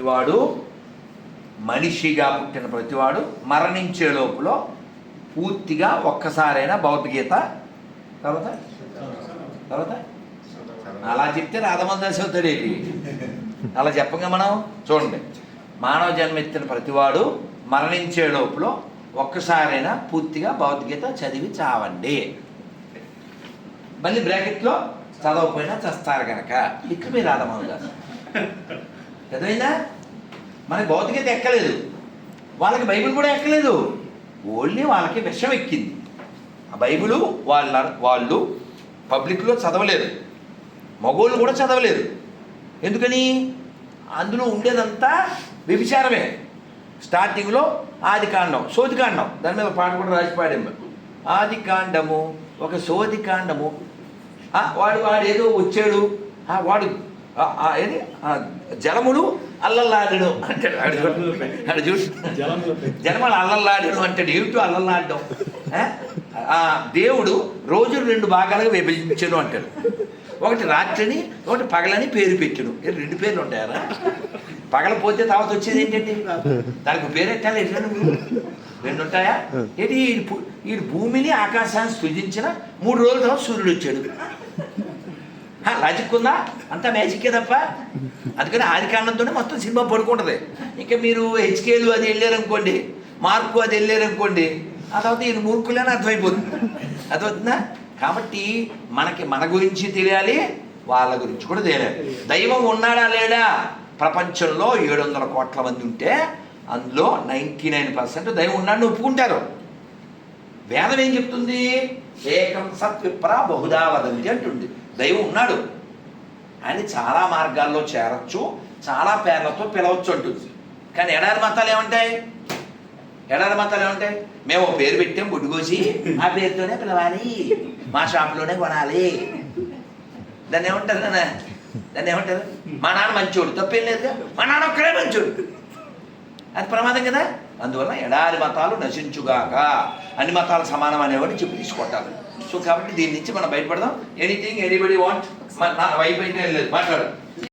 ప్రతివాడు మనిషిగా పుట్టిన ప్రతివాడు మరణించే లోపల పూర్తిగా ఒక్కసారైనా భగవద్గీత తర్వాత? తర్వాత? అలా చెప్తే రాధమని దశ అవుతాడేది అలా చెప్పంగా మనం? చూడండి. మానవ జన్మ ఎత్తిన ప్రతివాడు మరణించే లోపల ఒక్కసారైనా పూర్తిగా భగవద్గీత చదివి చావండి. మళ్ళీ బ్రాకెట్లో చదవకపోయినా చస్తారు కనుక ఇక్కడ మీరు రాధమందాసు అర్థమైందా? మనకి భౌతికత ఎక్కలేదు. వాళ్ళకి బైబిల్ కూడా ఎక్కలేదు. ఓన్లీ వాళ్ళకి విషం ఎక్కింది. ఆ బైబిలు వాళ్ళ వాళ్ళు పబ్లిక్లో చదవలేదు. మగోళ్ళు కూడా చదవలేదు. ఎందుకని? అందులో ఉండేదంతా వ్యభిచారమే. స్టార్టింగ్లో ఆది కాండం సోది కాండం. దాని మీద పాట కూడా రాసి పాడాము ఆది కాండము ఒక సోది కాండము. వాడు వాడు ఏదో వచ్చాడు. ఆ, వాడు ఏది? ఆ, జలములు అల్లల్లాడడు అంటాడు ఆడు చూడు. జనమలు అల్లల్లాడడు అంటాడు ఏమిటో అల్లల్లాడడం. దేవుడు రోజు రెండు భాగాలుగా విభజించను అంటాడు. ఒకటి రాత్రిని ఒకటి పగలని పేరు పెట్టాను ఏ రెండు పేర్లు ఉంటాయారా? పగల పోతే తర్వాత వచ్చేది ఏంటండి? దానికి పేరు ఎట్టాలి? ఎట్లా నువ్వు? రెండు ఉంటాయా? ఏంటి ఈ భూమిని ఆకాశాన్ని సృజించిన మూడు రోజుల తర్వాత సూర్యుడు వచ్చాడు. లాజిక్ ఉందా? అంతా మ్యాజిక్కే తప్ప? అందుకని ఆది కారణంతోనే మొత్తం సినిమా పడుకుంటుంది. ఇంకా మీరు హెచ్కేలు అది వెళ్ళారనుకోండి మార్కు అది వెళ్ళారనుకోండి ఆ తర్వాత ఈయన మూర్ఖులని అర్థమైపోతుంది. అర్థమవుతుందా? కాబట్టి మనకి మన గురించి తెలియాలి వాళ్ళ గురించి కూడా తెలియాలి. దైవం ఉన్నాడా లేడా? ప్రపంచంలో ఏడు వందల కోట్ల మంది ఉంటే అందులో నైంటీ నైన్ పర్సెంట్ దైవం ఉన్నాడని ఒప్పుకుంటారు. వేదం ఏం చెప్తుంది? ఏకం సత్విప్ర బహుదా వదంతి అంటుంది. దైవం ఉన్నాడు. ఆయన చాలా మార్గాల్లో చేరచ్చు చాలా పేర్లతో పిలవచ్చు అంటుంది. కానీ ఎడారి మతాలు ఏమంటాయి? ఎడారి మతాలు ఏమంటాయి? మేము పేరు పెట్టాం గుడ్డుకోసి ఆ పేరుతోనే పిలవాలి మా షాప్లోనే కొనాలి. దాన్ని ఏమంటారు నాన్న? దాన్ని ఏమంటారు? మా నాన్న మంచోడు. తప్పేం లేదుగా? మా నాన్న ఒక్కడే మంచోడు. అది ప్రమాదం కదా? అందువల్ల ఎడారి మతాలు నశించుగాక. అన్ని మతాలు సమానం అనేవాడు చెప్పి తీసుకొట్టాలి. సో కాబట్టి దీని నుంచి మనం బయటపడదాం. ఎనీథింగ్ ఎనీబడి వాంట్ వైఫ్ అయితే లేదు. మాట్లాడు.